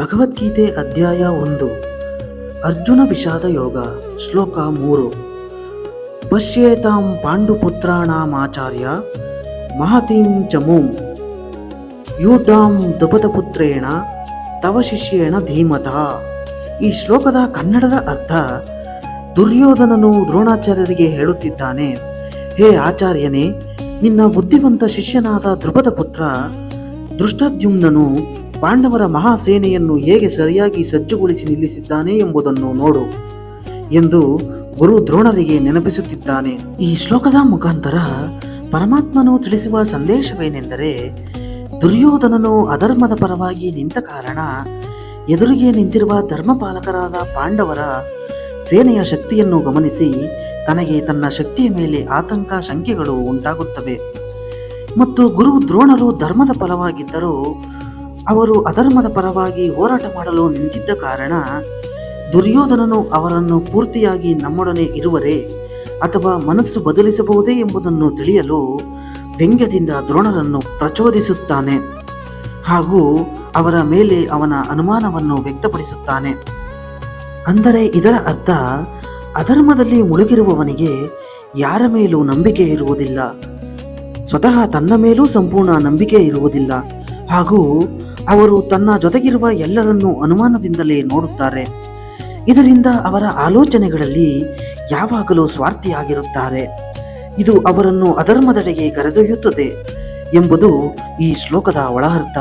ಭಗವದ್ಗೀತೆ ಅಧ್ಯಾಯ ಒಂದು. ಅರ್ಜುನ ವಿಷಾದ ಯೋಗ, ಶ್ಲೋಕ ಮೂರು. ಪಶ್ಯೇತಾಂ ಪಾಂಡುಪುತ್ರಾಣಾಮಾಚಾರ್ಯ, ಮಹತೀಂ ಚಮೂಂ ಯೂಟಾಂ ದುಪದಪುತ್ರೇಣ, ತವ ಶಿಷ್ಯೇಣ ಧೀಮತ. ಈ ಶ್ಲೋಕದ ಕನ್ನಡದ ಅರ್ಥ, ದುರ್ಯೋಧನನು ದ್ರೋಣಾಚಾರ್ಯರಿಗೆ ಹೇಳುತ್ತಿದ್ದಾನೆ, ಹೇ ಆಚಾರ್ಯನೇ, ನಿನ್ನ ಬುದ್ಧಿವಂತ ಶಿಷ್ಯನಾದ ಧ್ರುಪದ ಪುತ್ರ ದೃಷ್ಟದ್ಯುಮ್ನನು ಪಾಂಡವರ ಮಹಾಸೇನೆಯನ್ನು ಹೇಗೆ ಸರಿಯಾಗಿ ಸಜ್ಜುಗೊಳಿಸಿ ನಿಲ್ಲಿಸಿದ್ದಾನೆ ಎಂಬುದನ್ನು ನೋಡು ಎಂದು ಗುರು ದ್ರೋಣರಿಗೆ ನೆನಪಿಸುತ್ತಿದ್ದಾನೆ. ಈ ಶ್ಲೋಕದ ಮುಖಾಂತರ ಪರಮಾತ್ಮನು ತಿಳಿಸುವ ಸಂದೇಶವೇನೆಂದರೆ, ದುರ್ಯೋಧನನು ಅಧರ್ಮದ ಪರವಾಗಿ ನಿಂತ ಕಾರಣ ಎದುರಿಗೆ ನಿಂತಿರುವ ಧರ್ಮಪಾಲಕರಾದ ಪಾಂಡವರ ಸೇನೆಯ ಶಕ್ತಿಯನ್ನು ಗಮನಿಸಿ ತನಗೆ ತನ್ನ ಶಕ್ತಿಯ ಮೇಲೆ ಆತಂಕ, ಶಂಕೆಗಳು ಉಂಟಾಗುತ್ತವೆ. ಮತ್ತು ಗುರು ದ್ರೋಣರು ಧರ್ಮದ ಪರವಾಗಿದ್ದರೂ ಅವರು ಅಧರ್ಮದ ಪರವಾಗಿ ಹೋರಾಟ ಮಾಡಲು ನಿಂತಿದ್ದ ಕಾರಣ ದುರ್ಯೋಧನನು ಅವರನ್ನು ಪೂರ್ತಿಯಾಗಿ ನಮ್ಮೊಡನೆ ಇರುವರೇ ಅಥವಾ ಮನಸ್ಸು ಬದಲಿಸಬಹುದೇ ಎಂಬುದನ್ನು ತಿಳಿಯಲು ವ್ಯಂಗ್ಯದಿಂದ ದ್ರೋಣರನ್ನು ಪ್ರಚೋದಿಸುತ್ತಾನೆ ಹಾಗೂ ಅವರ ಮೇಲೆ ಅವನ ಅನುಮಾನವನ್ನು ವ್ಯಕ್ತಪಡಿಸುತ್ತಾನೆ. ಅಂದರೆ ಇದರ ಅರ್ಥ ಅಧರ್ಮದಲ್ಲಿ ಮುಳುಗಿರುವವನಿಗೆ ಯಾರ ಮೇಲೂ ನಂಬಿಕೆ ಇರುವುದಿಲ್ಲ. ಸ್ವತಃ ತನ್ನ ಮೇಲೂ ಸಂಪೂರ್ಣ ನಂಬಿಕೆ ಇರುವುದಿಲ್ಲ ಹಾಗೂ ಅವರು ತನ್ನ ಜೊತೆಗಿರುವ ಎಲ್ಲರನ್ನೂ ಅನುಮಾನದಿಂದಲೇ ನೋಡುತ್ತಾರೆ. ಇದರಿಂದ ಅವರ ಆಲೋಚನೆಗಳಲ್ಲಿ ಯಾವಾಗಲೂ ಸ್ವಾರ್ಥಿಯಾಗಿರುತ್ತಾರೆ. ಇದು ಅವರನ್ನು ಅಧರ್ಮದೆಡೆಗೆ ಕರೆದೊಯ್ಯುತ್ತದೆ ಎಂಬುದು ಈ ಶ್ಲೋಕದ ಒಳಅರ್ಥ